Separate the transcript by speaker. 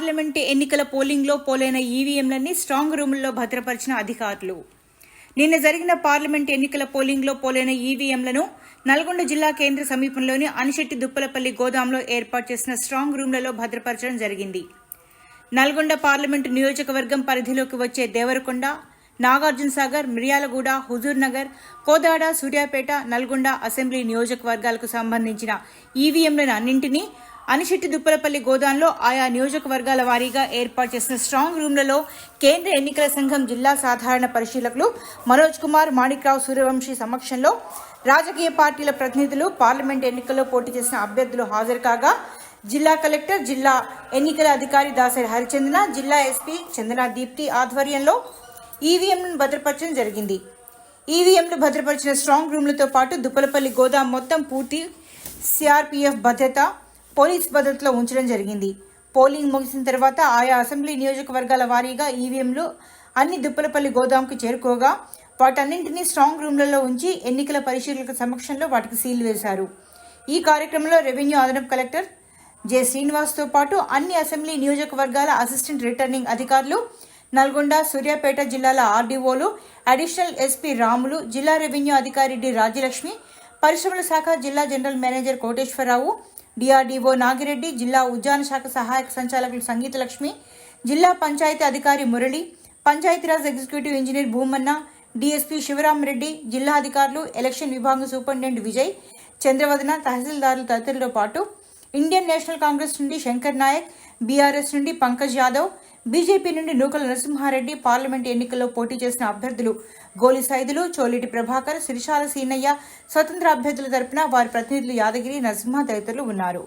Speaker 1: Parliament ఎన్నికల పోలింగ్లో పోలైన ఈవీఎంలన్నీ strong రూముల్లో భద్రపరిచిన అధికారులు. నిన్న జరిగిన పార్లమెంట్ ఎన్నికల పోలింగ్లో పోలైన ఈవీఎంలను నల్గొండ జిల్లా కేంద్ర సమీపంలోని అనిశెట్టి దుప్పలపల్లి గోదాంలో ఏర్పాటు చేసిన స్ట్రాంగ్ రూమ్లలో భద్రపరచడం జరిగింది. నల్గొండ పార్లమెంటు నియోజకవర్గం పరిధిలోకి వచ్చే దేవరకొండ నాగార్జున సాగర్ మిర్యాలగూడ హుజూర్ నగర్ కోదాడ సూర్యాపేట నల్గొండ అసెంబ్లీ నియోజకవర్గాలకు సంబంధించిన ఈవీఎంలను అన్నింటినీ అనిశెట్టి దుప్పలపల్లి గోదాంలో ఆయా నియోజకవర్గాల వారీగా ఏర్పాటు చేసిన స్ట్రాంగ్ రూమ్లలో కేంద్ర ఎన్నికల సంఘం జిల్లా సాధారణ పరిశీలకులు మనోజ్ కుమార్ మాణిక్రావు సూర్యవంశీ సమక్షంలో రాజకీయ పార్టీల ప్రతినిధులు పార్లమెంట్ ఎన్నికల్లో పోటీ చేసిన అభ్యర్థులు హాజరు కాగా జిల్లా కలెక్టర్ జిల్లా ఎన్నికల అధికారి దాసరి హరిచందన జిల్లా ఎస్పీ చందన దీప్తి ఆధ్వర్యంలో ఈవీఎంను భద్రపరచడం జరిగింది. ఈవీఎంలు భద్రపరిచిన స్ట్రాంగ్ రూమ్లతో పాటు దుప్పలపల్లి గోదాం మొత్తం పూర్తి సిఆర్పీఎఫ్ భద్రత పోలీస్ భద్రతలో ఉంచడం జరిగింది. పోలింగ్ ముగిసిన తర్వాత ఆయా అసెంబ్లీ నియోజకవర్గాల వారీగా ఈవీఎంలు అన్ని దుప్పలపల్లి గోదాంకు చేరుకోగా వాటన్నింటినీ స్ట్రాంగ్ రూమ్లలో ఉంచి ఎన్నికల పరిశీలకుల సమక్షంలో వాటికి సీల్ వేశారు. ఈ కార్యక్రమంలో రెవెన్యూ అదనపు కలెక్టర్ జె శ్రీనివాస్తో పాటు అన్ని అసెంబ్లీ నియోజకవర్గాల అసిస్టెంట్ రిటర్నింగ్ అధికారులు నల్గొండ సూర్యాపేట జిల్లాల ఆర్డీఓలు అడిషనల్ ఎస్పీ రాములు జిల్లా రెవెన్యూ అధికారి డి రాజ్యలక్ష్మి పరిశ్రమల శాఖ జిల్లా general manager Koteswara Rao DRDO Nagireddy జిల్లా ఉద్యాన శాఖ సహాయక సంచాలకులు సంగీతలక్ష్మి జిల్లా పంచాయతీ అధికారి Murali Panchayat Raj executive engineer Bhumanna DSP Sivaramareddy జిల్లా అధికారులు ఎలక్షన్ విభాగం సూపరింటెండెంట్ విజయ్ చంద్రవదన తహసీల్దారులు తదితరులతో పాటు ఇండియన్ నేషనల్ కాంగ్రెస్ నుండి శంకర్ నాయక్ బీఆర్ఎస్ నుండి పంకజ్ యాదవ్ బీజేపీ నుండి నూకల నరసింహారెడ్డి పార్లమెంట్ ఎన్నికల్లో పోటీ చేసిన అభ్యర్థులు గోలి సైదులు చోలిటి ప్రభాకర్ సిరిశాల సీనయ్య స్వతంత్ర అభ్యర్థుల తరపున వారి ప్రతినిధులు యాదగిరి నరసింహ తదితరులు ఉన్నారు.